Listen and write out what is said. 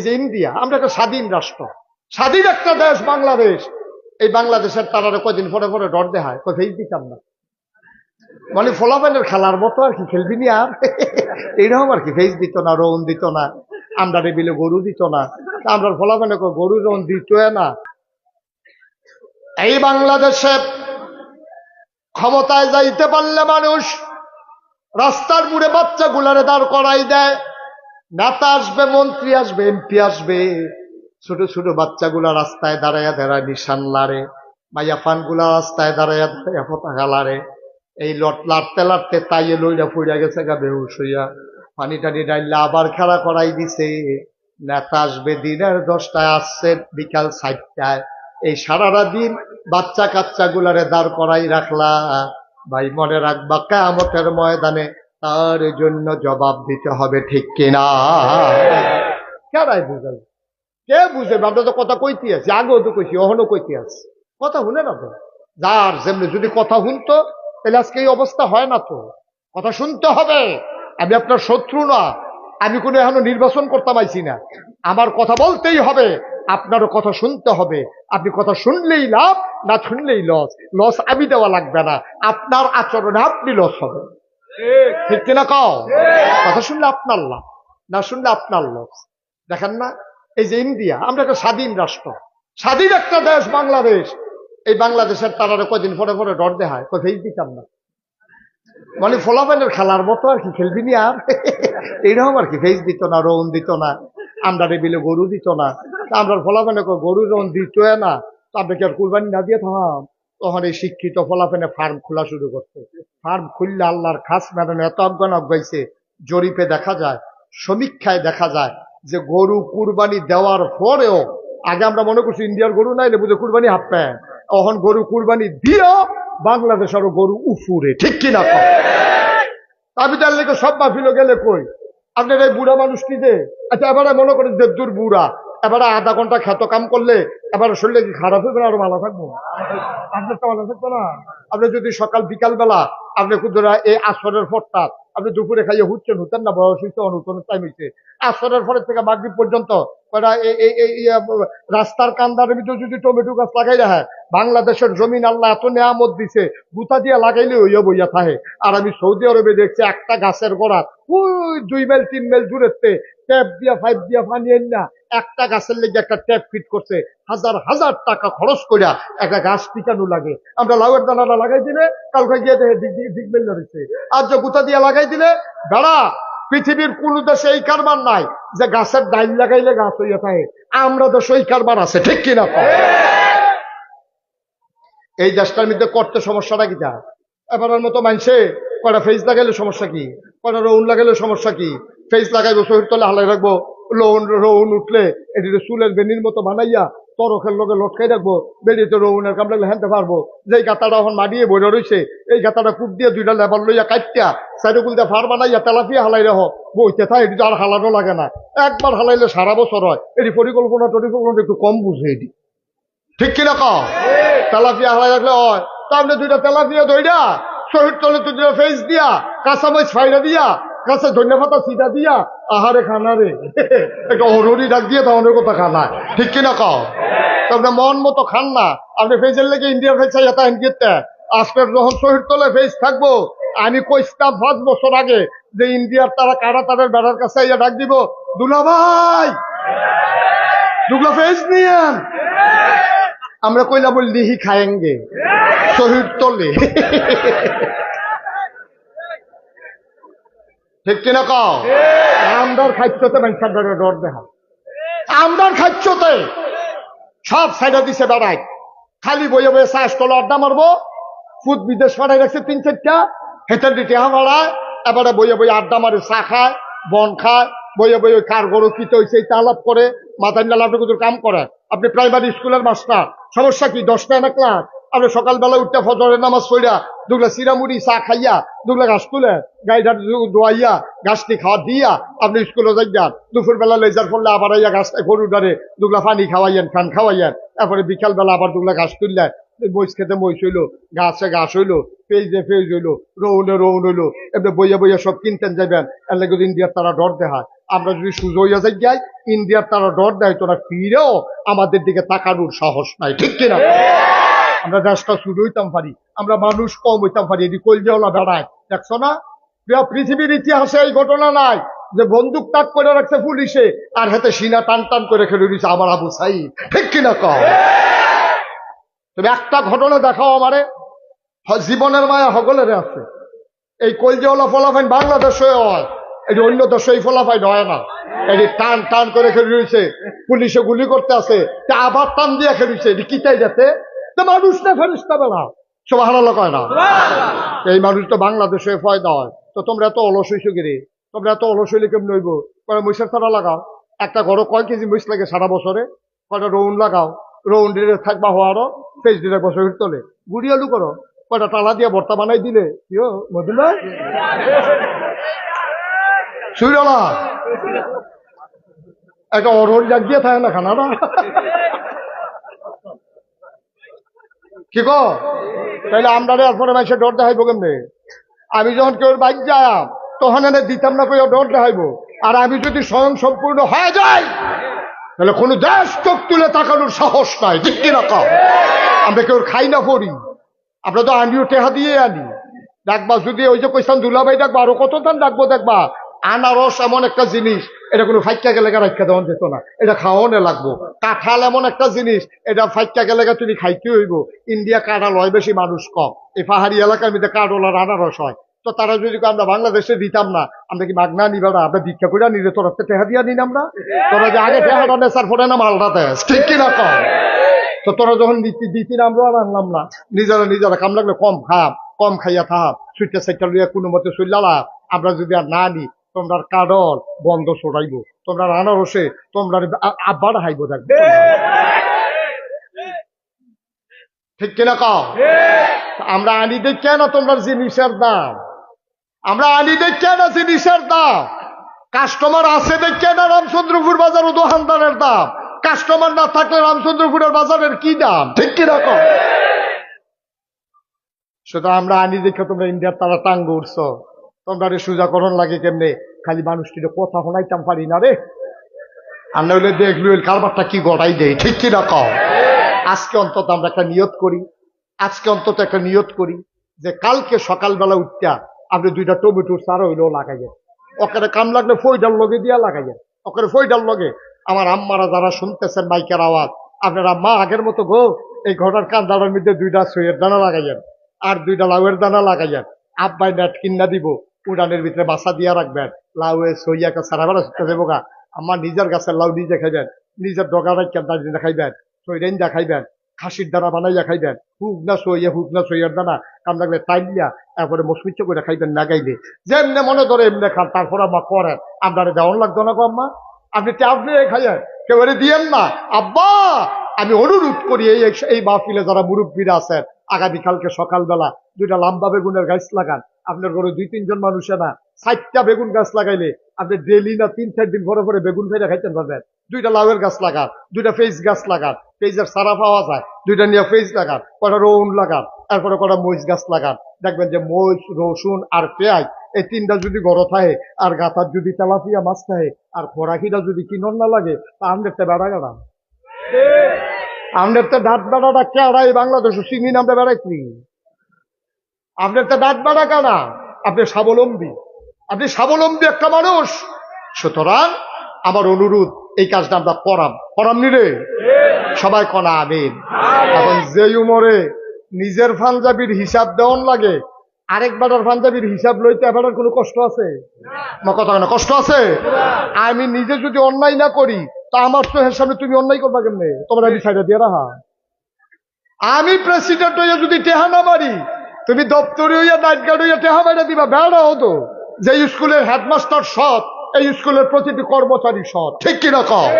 এই যে ইন্ডিয়া, আমরা একটা স্বাধীন রাষ্ট্র। স্বাধীন একটা দেশ বাংলাদেশ। এই বাংলাদেশের তারা কদিন পরে পরে ডর দেখায় কই ফেস দিতাম না। মানে ফলাফেনের খেলার মতো আর কি, খেলবি নি আর? এইরকম আর কি, ফেস দিত না রোন দিত না, আমরা বিলে গরু দিত না, আমরা ফলাফেনে গরু রোন দিত না। এই বাংলাদেশে ক্ষমতায় যাইতে পারলে মানুষ রাস্তার মুড়ে বাচ্চাগুলারে দাঁড় করাই দেয়। নেতা আসবে, মন্ত্রী আসবে, এমপি আসবে। ছোট ছোট বাচ্চাগুলা রাস্তায় দাঁড়াইয়া দাঁড়ায় নিশান লারে মাইয়া পানগুলা রাস্তায় দাঁড়াইয়া দাঁড়াইয়া পতাকা লারে এই লট লাড়তে লাড়তে তাইয়ে লইরা ফুইরা গেছে গা বেহুশ হইয়া। পানি টানি ডাইলে আবার খেলা করাই দিছে। নেতা আসবে, দিনের দশটায় আসছে বিকাল সাতটায়। এই সারাটা দিন বাচ্চা কাচ্চা গুলারে দাঁড় করাই রাখলা। ভাই মনে রাখবা কেমতের ময়দানে তার জন্য জবাব দিতে হবে, ঠিক কিনা? কেরাই বুঝাল? কে বুঝে? আমরা তো কথা কইতে আছি, আগেও তো কইছি, অহনও কইতে আছি। কথা শুনে না তো যার যেমনি যদি কথা শুনতো, তাহলে আজকে এই অবস্থা হয় না তো। কথা শুনতে হবে। আমি আপনার শত্রু না, আমি কোনো এখনও নির্বাচন করতে পাইছি না। আমার কথা বলতেই হবে, আপনারও কথা শুনতে হবে। আপনি কথা শুনলেই লাভ, না শুনলেই লস। লস আমি দেওয়া লাগবে না। আপনার আচরণে আপনি লস হবে ঠিক কিনা কও? কথা শুনলে আপনার লাভ, না শুনলে আপনার লস দেখেন না, এই যে ইন্ডিয়া, আমরা একটা স্বাধীন রাষ্ট্র। স্বাধীন একটা দেশ, বাংলাদেশ। এই বাংলাদেশের তারা কদিন পরে পরে ডর দেখায় কই ফেস দিতাম না। মানে ফলাফেনের খেলার মতো আর কি, খেলবি নি আর? এইরকম আর কি, ফেস দিত না রোন দিত না, আমরা বিলে গরু দিত না। আমরা ফলাফেনে কই গরু রোন দিত না আপনি কি আর কুরবানি না দিয়ে থাম? তখন এই শিক্ষিত ফলাফেনে ফার্ম খোলা শুরু করছে। ফার্ম খুললে আল্লাহর খাস ম্যাডাম এত অজ্ঞান অজ্ঞাইছে জরিপে দেখা যায়, সমীক্ষায় দেখা যায় যে গরু কুরবানি দেওয়ার পরেও, আগে আমরা মনে করছি ইন্ডিয়ার গরু নাই বুঝে কুরবানি হাফ প্যান্ট। অহন গরু কুরবানি দিও বাংলাদেশ আরও গরু উফুরে, ঠিক কিনা? আমি তার লেগে সব মাহফিল গেলে কই? আপনার এই বুড়া মানুষ কি যে? আচ্ছা এবারে মনে করেন যে দূর বুড়া এবারে আধা ঘণ্টা খ্যাত কাম করলে এবার শরীরে কি খারাপ হবে না আরও ভালো থাকব? আপনার তো ভালো থাকব না। আপনি যদি সকাল বিকাল বেলা আপনি কুদুরা এই আসরের পরটা আপনি দুপুরে খাইয়ে হুচ্ছেন হুতেন না, বয়স হইছে অনুতনের টাইম হইছে। আসরের পরের থেকে মাগরিব পর্যন্ত রাস্তার কান্দার ভিতরে যদি টমেটো গাছ লাগাই রাখে বাংলাদেশের জমিন আল্লাহ এত নেয়ামত দিছে, গুতা দিয়ে লাগাইলে হইয়া বইয়া থাকে। আর আমি সৌদি আরবে দেখছি একটা গাছের গোড়া, ওই দুই মাইল, তিন মাইল দূরেতে, ট্যাপ দিয়া ফাইভ দিয়া পানি না, একটা গাছের লেগে একটা ট্যাপ ফিট করছে। হাজার হাজার টাকা খরচ করিয়া একটা গাছ টিকানো লাগে। আমরা লাউয়ের দানাটা লাগাই দিলে, কালকে গিয়ে দিক ধরেছে। আর যে গুতা দিয়ে লাগাই দিলে, বেড়া, পৃথিবীর কোন দেশে এই কারবার নাই যে গাছের ডাইল লাগাইলে গাছ হইয়া থাকে। আমরা দেশে এই কারবার আছে, ঠিক কিনা? এই দেশটার মধ্যে করতে সমস্যাটা কি যা এবারের মতো মানছে কয়টা ফেস লাগাইলে সমস্যা কি? কয়টা রৌন লাগাইলে সমস্যা কি? ফেস লাগাইবো, শহীদ তলে হালাই রাখব, লোন রৌন উঠলে এটিতে চুলের বেনির মতো বানাইয়া তরকের লগে লটকাই রাখব, বেরিয়ে তো রৌনের কাম হেনতে পারব। যে গাতাটা এখন মারিয়ে বইরা রয়েছে এই গাতাটা কূপ দিয়ে দুইটা লেবার লইয়া কাটতিয়া সাইডে দিয়ে ফার বানাইয়া তেলাপিয়া হালাই রাখ। বইতে থাকে এটি তো আর হালানো লাগে না। একবার হালাইলে সারা বছর হয়। এটি পরিকল্পনা টরিকল্পনা একটু কম বুঝে এটি। ঠিক কিনা কও? তেলাপিয়া হালাই রাখলে হয়। তাহলে দুইটা তেলাপিয়া দইরা শহীদ তলে দুইটা ফেস দিয়া, কাঁচামরিচ ফাইরা দিয়া কাছে ধন্যবাদ সিটা দিয়া আহারে খানা রে। একটা অরুরি ডাক দিয়ে তাহলে কথা খানা। ঠিক কিনা কও? তারপরে মন মতো খান না। আপনি ফেসের লেগে ইন্ডিয়ার ফেস এটা ইন্ডিয়াতে আজকের যখন শহীদ তলে ফেস থাকব। আমি কইছিলাম পাঁচ বছর আগে যে ইন্ডিয়ার তারা কারা তাদের বেড়ার কাছে ইয়া ডাক দিব? দুলা ভাই! দুগলা ফেস নিয়েন! আমরা কইলা বল লিহি খায়েঙ্গে। শহীদ তলে। ঠিক কিনা কও? আমদার খাদ্যতে মানুষের ডরে ডর দেখা আমদার সব সাইডে দিছে বেড়াই। খালি বইয়ে বইয়ে চাষ করল আড্ডা মারবো। ফুট বিদেশ পাঠাই রাখছে তিন চারটা। হেঁচে দিতে হামাড়ায় এবারে বইয়ে বইয়ে আড্ডা মারে চা খায় বন খায়। বইয়ে বইয়ে কার গরু কিতে হয়েছে এই তালাপ করে মাথায় নালা আপনি কাম করেন আপনি প্রাইমারি স্কুলের মাস্টার সমস্যা কি? দশটা না ক্লাস আপনি সকালবেলা উঠতে ফজরের নামাজ পড়িয়া দুগলা সিরামুড়ি চা খাইয়া দুগলা গাছ তুলে গাইডার দোয়াইয়া গাছটি খাওয়া দিয়া আপনি স্কুলে যাইয়ান দুপুর বেলা লেজার ফললে আবার আইয়া গাছটা গরু ডারে দুগলা পানি খাওয়াইয়েন, খান খাওয়াইয়েন। তারপরে বিকাল বেলা আবার দুগলা গাছ তুললে মহিষ খেতে মহিষ হইল গাছে গাছ হইল পেজে পেজ হইল রৌনে রৌন হইল, এমনি বইয়া বইয়া সব কিনতেন যাবেন এর লাগে ইন্ডিয়ার তারা ডর দেখায়। আমরা যদি সুযোগ হইয়া যাই যাই, ইন্ডিয়ার তারা ডর দেয় তোরা ফিরেও আমাদের দিকে তাকানোর সাহস নাই, ঠিক কিনা? আমরা দেশটা শুরু হইতাম পারি, আমরা মানুষ কম হইতাম পারি, এটি কলজেওয়ালা বেড়ায়। দেখছ না? পৃথিবীর ইতিহাসে এই ঘটনা নাই যে বন্দুক তাক করে রাখছে পুলিশে আর হাতে সিনা টান টান করে খেলে দিচ্ছে আমার আবু সাইদ। ঠিক কিনা কম তুমি একটা ঘটনা দেখাও আমারে। জীবনের মায়া হগলের আছে। এই কলজেওয়ালা ফলাফাইন বাংলাদেশে হয় এটি অন্য দেশে এই ফলাফাইন হয় না। এটি টান টান করে খেলে রয়েছে পুলিশে গুলি করতে আছে, তা আবার টান দিয়ে খেলেছে এটি কিতাই যাতে? তো মানুষ না ফেরিস্তা বেলা। সব হারালো কয় না? এই মানুষ তো বাংলাদেশে ফয়দা হয়। তো তোমরা এত অলস হইছো গিরে তোমরা এত অলস হইলে কেমন হইব? কয় মহিষের তারা লাগাও। একটা ঘরে কয় কেজি মহিষ লাগে সারা বছরে? কয়টা রৌন লাগাও? রৌন দিলে থাকবা হওয়ারও ফেস দিলে বছর তোলে গুড়ি আলু করো। কয়টা টালা দিয়ে ভর্তা বানাই দিলে? কিও মধুলা? সুইরলা একটা অরহর জাগ দিয়ে থাকে না খানাটা কি গো? তাহলে আমরা এরপরে ডর দেখাইবো কেমনে? আমি যখন কেউ বাইক যাই তখন এনে দিতাম না কেউ ডর দেখাইবো। আর আমি যদি স্বয়ং সম্পূর্ণ হয়ে যাই, তাহলে কোনো দেশ চোখ তুলে তাকানোর সাহস নাই। কিনা কও? আমরা কেউ খাই না পড়ি। আমরা তো আনিও টেহা দিয়ে আনি। ডাকবা যদি ওই যে কইসান দুলাভাই ডাকবা, আরও কত দান ডাকবো দেখবা? আনারস এমন একটা জিনিস, এটা কোনো ফাইকা গেলে রাখা দেওয়া যেত না। এটা খাওয়ানো লাগবো। কাঁঠাল এমন একটা জিনিস, এটা ফাইকা গেলে তুমি খাইতে হইব। ইন্ডিয়া কাঁঠাল হয় বেশি মানুষ কম। এই পাহাড়ি এলাকার মধ্যে কাঁঠাল আর আনারস হয়। তো তারা যদি আমরা বাংলাদেশে দিতাম না, আমরা কি মাগনা নিবা না? আমরা দীক্ষা করে নিলে তোরা তো টেহা দিয়া নিন আমরা তোরা যে আগে টেহাটা নেশার পরে না, মালটা দেশ। ঠিক কিনা কম তো তোরা যখন দিতি না, আমরা আনলাম না। নিজেরা নিজেরা কাম লাগলে কম খাপ কম খাইয়া থাপ সুইটা সাইটা লইয়া কোনো মতে চললা আমরা যদি আর না নি তোমরা কাডল বন্ধ ছড়াইব। তোমরা আনারসে তোমরা আব্বার হাইব দেখবে। ঠিক। কিনা কও? আমরা আনি দেখে না তোমরা জিনিসের দাম আমরা আনি দেখে না জিনিসের দাম কাস্টমার আছে দেখে না রামচন্দ্রপুর বাজার ও দোকানদারের দাম? কাস্টমার না থাকলে রামচন্দ্রপুরের বাজারের কি দাম? ঠিক কি রকম সেটা আমরা আনি দেখে তোমরা ইন্ডিয়ার তারা টাঙ্গ উঠছ। তোমরা রে সুজাকরণ লাগে কেমনে? খালি মানুষটির কথা শোনাইতাম পারি না রে। আর নইলে দেখলু কারবারটা কি গড়াই দেয়, ঠিক কি রকম আজকে অন্তত আমরা একটা নিয়ত করি, আজকে অন্তত একটা নিয়ত করি যে কালকে সকালবেলা উঠতা আপনি দুইটা টমেটো সার হইলেও লাগাইয়েন ওখানে কাম লাগলে ফইডার লগে দিয়া লাগাইয়েন ওখানে ফইডার লগে আমার আম্মারা যারা শুনতেছেন মাইকের আওয়াজ, আপনার আম্মা আগের মতো গো, এই ঘটার কান্দাটার মধ্যে দুইটা সইয়ের দানা লাগাইয়েন আর দুইটা লাউয়ের দানা লাগাইয়েন আব্বাই নেট কিনা দিব উড়ানের ভিতরে বাসা দিয়া রাখবেন। লাউয়ে সইয়াকে সারা বেলা শুতে দেবো গা। আমার নিজের গাছের লাউ নিজে খাইবেন, নিজের ডগা রাখেন দাঁড়িয়ে খাইবেন সইরেন যা খাইবেন, খাসির দানা বানাইয়া খাইবেন, হুক না সইয়া, হুক না সইয়ার দানা, কাম লাগলে টাইলিয়া তারপরে মসমিচ্ছ করে খাইবেন না গাইলে। যেমনে মনে ধরে এমনি খান, তারপর আম্মা করেন। আপনার দেওয়ান লাগতো না গো আম্মা? আপনি ট্যাব নিয়ে খাইয়েন, কেউ দিয়েন না। আব্বা, আমি অনুরোধ করি এই এই মাহফিলে যারা মুরব্বীরা আছেন, আগামীকালকে সকালবেলা দুইটা লাম্বা বেগুনের গাছ লাগান। আপনার ঘরে দুই তিনজন মানুষে না ষাটটা বেগুন গাছ লাগাইলে আপনি ডেলি না তিন চার দিন পরে পরে বেগুন ফেলে খাইতেন পারবেন। দুইটা লাউয়ের গাছ লাগান দুইটা ফেজ গাছ লাগান ফেজের সারা পাওয়া যায় দুইটা নিয়ে ফেজ লাগান কটা রৌন লাগান তারপরে কটা মরিচ গাছ লাগান। দেখবেন যে মরিচ রসুন আর পেঁয়াজ এই তিনটা যদি গড় থাকে আর গাতার যদি তেলাপিয়া মাছ থাকে আর খোরাকিটা যদি কিনন না লাগে তা আমাদের তো বেড়া গাড়া আমাদের তো দাঁত বেড়াটা কেড়া এই বাংলাদেশ সিঙ্গি নামটা বেড়াইছি আপনার তো দাঁত বেড়া কানা আপনি স্বাবলম্বী। আপনি স্বাবলম্বী একটা মানুষ। সুতরাং আমার অনুরোধ এই কাজটা আমরা করাম। করাম নি রে? সবাই কনা আমিন। এখন যে উমরে নিজের পাঞ্জাবির হিসাব দেওয়ান লাগে আরেক বেটার পাঞ্জাবির হিসাব লইতে এবার কোনো কষ্ট আছে? কথা না কষ্ট আছে? আমি নিজে যদি অন্যায় না করি তা আমার তো এর সামনে তুমি অন্যায় করবা কেমনে? তোমরা আমি সাইডে দিয়ে রাখা। আমি প্রেসিডেন্ট হইয়া যদি টেহা না মারি তুমি দপ্তরে হইয়া নাইট গার্ড হইয়া টেহা মারা দিবা, বেড়া হতো যে স্কুলের হেডমাস্টার সৎ, এই স্কুলের প্রতিটি কর্মচারী সৎ। ঠিক কিনা কম